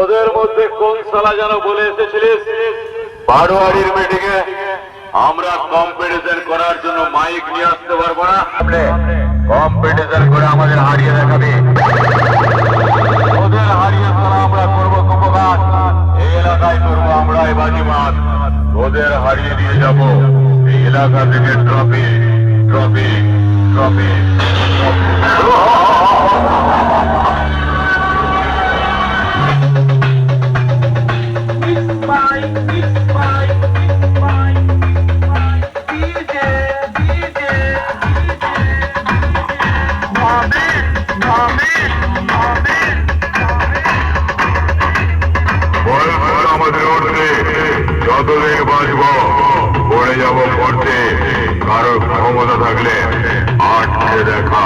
ওদের মধ্যে কোন সালা যেন বলে এসেছিলিস? বারোয়ারির মিটিং আমরা কম্পিটিশন করার জন্য মাইক নিয়ে আসতে পারব না। কম্পিটিশন করে আমাদের হারিয়ে দেখাবে। ওদের হারিয়ে সারা আমরা করব কুম্ভকার এই এলাকায় করব আমরা এই বাজি মাছ ওদের হারিয়ে দিয়ে যাব। এই এলাকা থেকে ট্রফি ট্রফি ট্রফি আমাদের উঠতে যতদিন বাঁচব পড়ে যাব পড়তে কারোর ক্ষমতা থাকলে আটকে দেখা